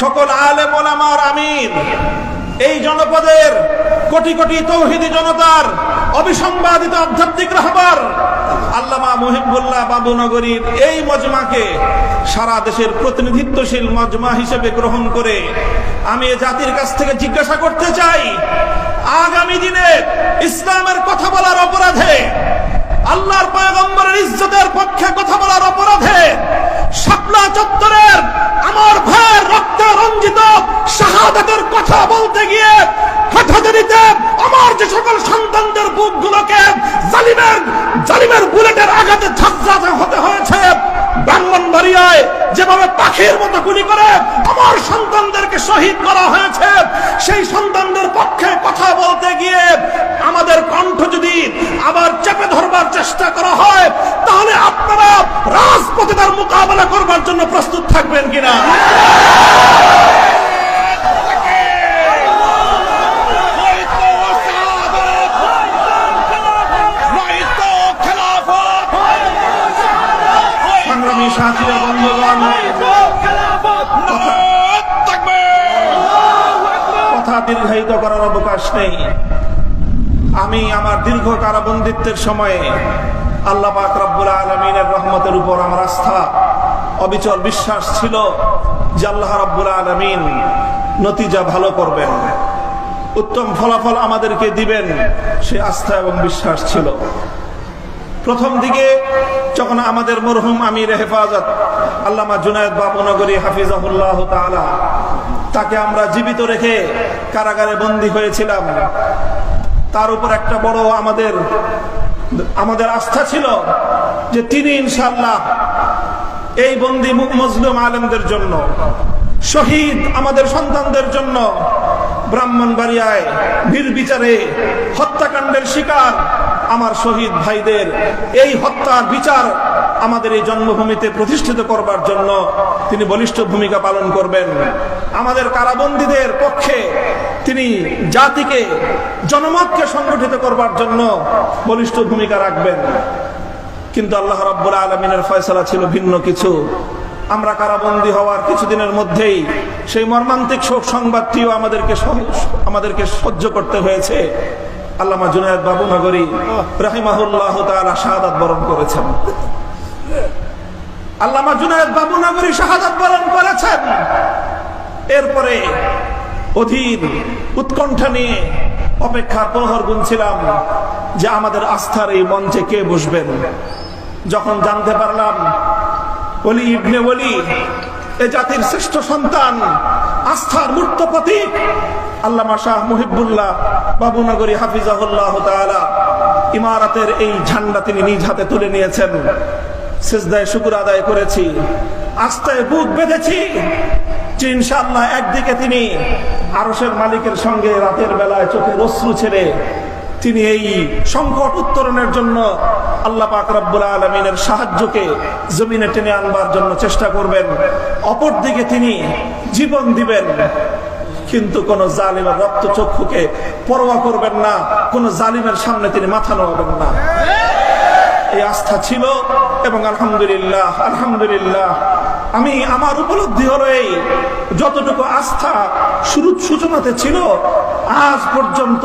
সকল আলেম ওলামার আমির এই জনপদের কোটি কোটি তৌহিদি জনতার অবিসম্বাদিত আধ্যাত্মিক রাহবার আল্লামা মুহিবুল্লাহ বাবুনগরীর এই মজমাকে সারা দেশের প্রতিনিধিত্বশীল মজমা হিসেবে গ্রহণ করে আমি জাতির কাছ থেকে জিজ্ঞাসা করতে চাই, আগামী দিনে ইসলামের কথা বলার অপরাধে, আল্লাহর পয়গম্বরের ইজ্জতের পক্ষে কথা বলার অপরাধে, শাপলা চত্বরের আমার ভাইয়ের রঞ্জিত, শাহাদাতের কথা বলতে গিয়ে হঠাৎ আমার যে সকল সন্তানদের বুকগুলোকে জালিমের জালিমের বুলেটের আঘাতে ঝাঁঝরা হতে হয়েছে। যেভাবে পাখির মতো গুলি করে আমার সন্তানদেরকে শহীদ করা হয়েছে, সেই সন্তানদের পক্ষে কথা বলতে গিয়ে আমাদের কণ্ঠ যদি আবার চেপে ধরবার চেষ্টা করা হয়, তাহলে রাজপথে তার মোকাবেলা করবার জন্য প্রস্তুত থাকবেন কিনা? সংগ্রামী সাথীরা বন্ধুগণ, কথা দীর্ঘায়িত করার অবকাশ নেই। আমি আমার দীর্ঘ কারাবন্দিত্বের সময়ে আল্লাহ পাক রব্বুল আলমিনের রহমতের উপর আমার আস্থা, অবিচল বিশ্বাস ছিল যে আল্লাহ রব্বুল আলমিন নতিজা ভালো করবেন। উত্তম ফলাফল আমাদেরকে দিবেন সে আস্থা এবং বিশ্বাস ছিল। প্রথম দিকে যখন আমাদের মরহুম আমির হেফাজত আল্লামা জুনায়দ বাবুনগরী হাফিজাহুল্লাহ তাআলা, তাকে আমরা জীবিত রেখে কারাগারে বন্দী হয়েছিলাম। তার উপর একটা বড় আমাদের আমাদের আস্থা ছিল যে তিনি ইনশাল্লাহ এই বন্দি মজলুম আলমদের জন্য, শহীদ আমাদের সন্তানদের জন্য ব্রাহ্মণবাড়িয়ায় বীর বিচারে হত্যাকাণ্ডের শিকার আমার শহীদ ভাইদের। এই হত্যার বিচার আমাদের এই জন্মভূমিতে প্রতিষ্ঠিত করবার জন্য তিনি বলিষ্ঠ ভূমিকা পালন করবেন। আমাদের কারাবন্দীদের পক্ষে তিনি জাতিকে, জনমতকে সংগঠিত করবার জন্য বলিষ্ঠ ভূমিকা রাখবেন। কিন্তু আল্লাহ রাব্বুল আলমিনের ফয়সলা ছিল ভিন্ন কিছু। আমরা কারাবন্দী হওয়ার কিছুদিনের মধ্যেই সেই মর্মান্তিক শোক সংবাদটিও আমাদেরকে আমাদেরকে সহ্য করতে হয়েছে। আল্লামা জুনায়দ বাবু নগরী রাহিমাহুল্লাহ তাআলা শাহাদাত বরণ করেছেন। আল্লামা জুনায়দ বাবু নগরী শাহাদাত বরণ করেছেন। এরপরে অধীর উৎকণ্ঠা নিয়ে অপেক্ষার প্রহর গুনছিলাম যে আমাদের আস্থার এই মঞ্চে কে বসবেন? যখন জানতে পারলাম অলি ইবনে ওলি, এ জাতির শ্রেষ্ঠ সন্তান, আস্থার মূর্ত প্রতীক আল্লামা শাহ মুহিবুল্লাহ বাবুনগরী হাফিজাহুল্লাহ তাআলা ইমারাতের এই ঝান্ডা তিনি নিজ হাতে তুলে নিয়েছেন। সেজদায় শুকুর আদায় করেছি, আস্থায় বুক বেঁধেছি যে ইনশাআল্লাহ একদিকে তিনি আরশের মালিকের সঙ্গে রাতের বেলায় চোখে অশ্রু ছেড়ে তিনি এই সংকট উত্তরণের জন্য আল্লাহ পাক রব্বুল আলমিনের সাহায্যকে জমিনে টেনে আনবার জন্য চেষ্টা করবেন। অপরদিকে তিনি জীবন দিবেন। কিন্তু কোন জালিমের রক্ত চক্ষুকে পরোয়া করবেন না, কোন জালিমের সামনে তিনি মাথা নোয়াবেন না। এই আস্থা ছিল এবং আলহামদুলিল্লাহ আলহামদুলিল্লাহ। আমি, আমার উপলব্ধি হলো এই, যতটুকু আস্থা শুরু সূচনাতে ছিল, আজ পর্যন্ত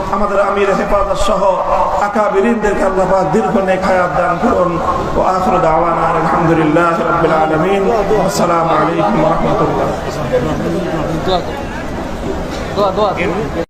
আমাদের আমির হেফাজত সহ আকাবিরিনদেরকে আল্লাহ পাক দীর্ঘ নেক হায়াত দান করুন। ও আখির দাওয়ানা আলহামদুলিল্লাহ রাব্বিল আলামিন। আসসালামু আলাইকুম ওয়া রাহমাতুল্লাহ। দোয়া দোয়া।